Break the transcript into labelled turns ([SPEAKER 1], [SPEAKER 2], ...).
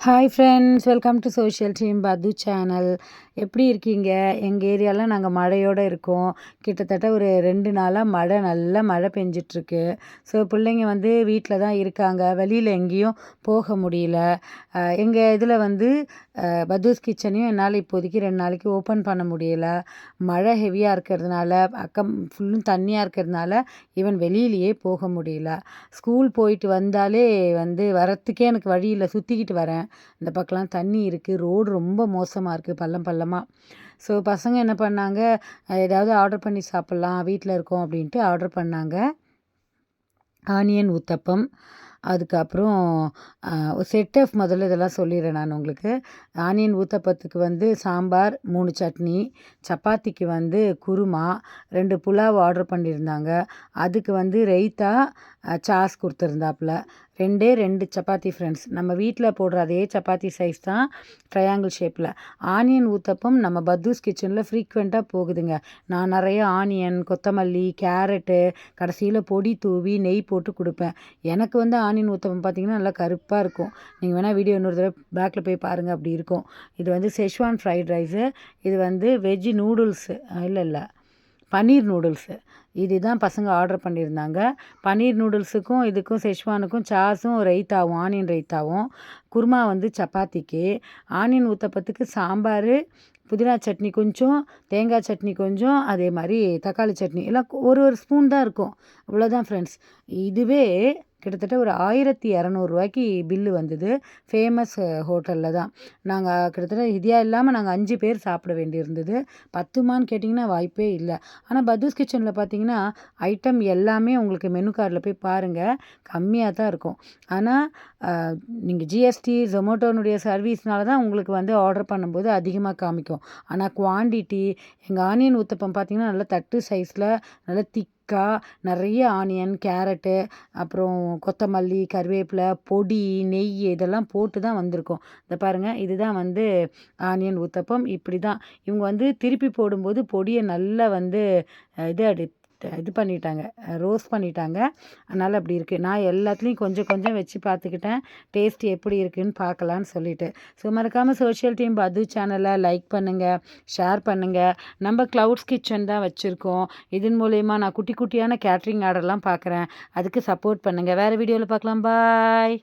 [SPEAKER 1] Hi friends welcome to social team Pathu channel எப்படி இருக்கீங்க? எங்கள் ஏரியாவில் நாங்கள் மழையோடு இருக்கோம். கிட்டத்தட்ட ஒரு ரெண்டு நாளாக மழை நல்லா மழை பெஞ்சிட்ருக்கு. ஸோ பிள்ளைங்க வந்து வீட்டில் தான் இருக்காங்க. வெளியில் எங்கேயும் போக முடியல. எங்கள் இதில் வந்து பதூஸ் கிச்சனையும் என்னால் இப்போதைக்கு ரெண்டு நாளைக்கு ஓப்பன் பண்ண முடியல. மழை ஹெவியாக இருக்கிறதுனால அக்கம் ஃபுல்லும் தண்ணியாக இருக்கிறதுனால ஈவன் வெளியிலேயே போக முடியல. ஸ்கூல் போயிட்டு வந்தாலே வந்து வரத்துக்கே எனக்கு வழியில் சுற்றிக்கிட்டு வரேன். இந்த பக்கம்லாம் தண்ணி இருக்குது ரோடு ரொம்ப மோசமாக இருக்குது பள்ளம் பள்ளமாக ஸோ பசங்க என்ன பண்ணாங்க? ஏதாவது ஆர்டர் பண்ணி சாப்பிட்லாம் வீட்டில் இருக்கோம் அப்படின்ட்டு ஆர்டர் பண்ணாங்க. ஆனியன் ஊத்தப்பம் அதுக்கப்புறம் செட் ஆஃப் முதல்ல இதெல்லாம் சொல்லிடுறேன் நான் உங்களுக்கு. ஆனியன் ஊத்தப்பத்துக்கு வந்து சாம்பார் மூணு சட்னி சப்பாத்திக்கு வந்து குருமா ரெண்டு புலாவ் ஆர்டர் பண்ணியிருந்தாங்க. அதுக்கு வந்து ரைத்தா சாஸ் கொடுத்துருந்தாப்புல. ரெண்டே ரெண்டு சப்பாத்தி ஃப்ரெண்ட்ஸ் நம்ம வீட்டில் போடுற அதே சப்பாத்தி சைஸ் தான் ட்ரையாங்கிள் ஷேப்பில் ஆனியன் ஊத்தப்பம் நம்ம பத்தூஸ் கிச்சனில் ஃப்ரீக்வெண்ட்டாக போகுதுங்க. நான் நிறைய ஆனியன் கொத்தமல்லி கேரட்டு கடைசியில் பொடி தூவி நெய் போட்டு கொடுப்பேன். எனக்கு வந்து ஆனியன் ஊத்தப்பம் பார்த்திங்கன்னா நல்லா கருப்பாக இருக்கும். நீங்கள் வேணால் வீடியோ இன்னொரு தடவை பேக்கில் போய் பாருங்கள் அப்படி இருக்கும். இது வந்து செஷ்வான் ஃப்ரைட் ரைஸு இது வந்து வெஜ்ஜு நூடுல்ஸு இல்லை இல்லை. பன்னீர் நூடுல்ஸு. இதுதான் பசங்க ஆர்டர் பண்ணியிருந்தாங்க. பன்னீர் நூடுல்ஸுக்கும் இதுக்கும் செஷ்வானுக்கும் சாஸும் ரைத்தாவும் ஆனியன் ரைத்தாவும் குருமா வந்து சப்பாத்திக்கு. ஆனியன் ஊத்தப்பத்துக்கு சாம்பார் புதினா சட்னி கொஞ்சம் தேங்காய் சட்னி கொஞ்சம் அதே மாதிரி தக்காளி சட்னி. எல்லாம் ஒரு ஒரு ஸ்பூன் தான் இருக்கும். இவ்வளோதான் ஃப்ரெண்ட்ஸ் இதுவே கிட்டத்தட்ட ஒரு ஆயிரத்தி இரநூறுவாய்க்கு பில்லு வந்தது. ஃபேமஸ் ஹோட்டலில் தான். நாங்கள் கிட்டத்தட்ட இதாக இல்லாமல் நாங்கள் அஞ்சு பேர் சாப்பிட வேண்டியிருந்தது. பத்துமான்னு கேட்டிங்கன்னா வாய்ப்பே இல்லை. ஆனால் பத்தூஸ் கிச்சனில் பார்த்தீங்கன்னா ஐட்டம் எல்லாமே உங்களுக்கு மெனு கார்டில் போய் பாருங்கள் கம்மியாக தான் இருக்கும். ஆனால் நீங்கள் ஜிஎஸ்டி ஜொமேட்டோனுடைய சர்வீஸ்னால தான் உங்களுக்கு வந்து ஆர்டர் பண்ணும்போது அதிகமாக காமிக்கும். ஆனால் குவான்டிட்டி எங்கள் ஆனியன் ஊத்தப்பம் பார்த்தீங்கன்னா நல்லா தட்டு சைஸில் நல்லா திக் திக்காக நிறைய ஆனியன் கேரட்டு அப்புறம் கொத்தமல்லி கருவேப்பிலை பொடி நெய் இதெல்லாம் போட்டு தான் வந்திருக்கும். இந்த பாருங்கள் இதுதான் வந்து ஆனியன் ஊத்தப்பம். இப்படி தான். இவங்க வந்து திருப்பி போடும்போது பொடியை நல்லா வந்து இது அடி இது பண்ணிட்டாங்க ரோஸ் பண்ணிட்டாங்க. அதனால் அப்படி இருக்குது நான் எல்லாத்துலேயும் கொஞ்சம் கொஞ்சம் வச்சு பார்த்துக்கிட்டேன். டேஸ்ட் எப்படி இருக்குதுன்னு பார்க்கலான்னு சொல்லிட்டு. ஸோ மறக்காமல் சோஷியல் டீம் பது சேனலை லைக் பண்ணுங்கள் ஷேர் பண்ணுங்கள் நம்ம க்ளவுட்ஸ் கிச்சன் தான் வச்சுருக்கோம். இதன் மூலயமா நான் குட்டி குட்டியான கேட்ரிங் ஆர்டர்லாம் பார்க்குறேன். அதுக்கு சப்போர்ட் பண்ணுங்கள் வேறு வீடியோவில் பார்க்கலாம். பாய்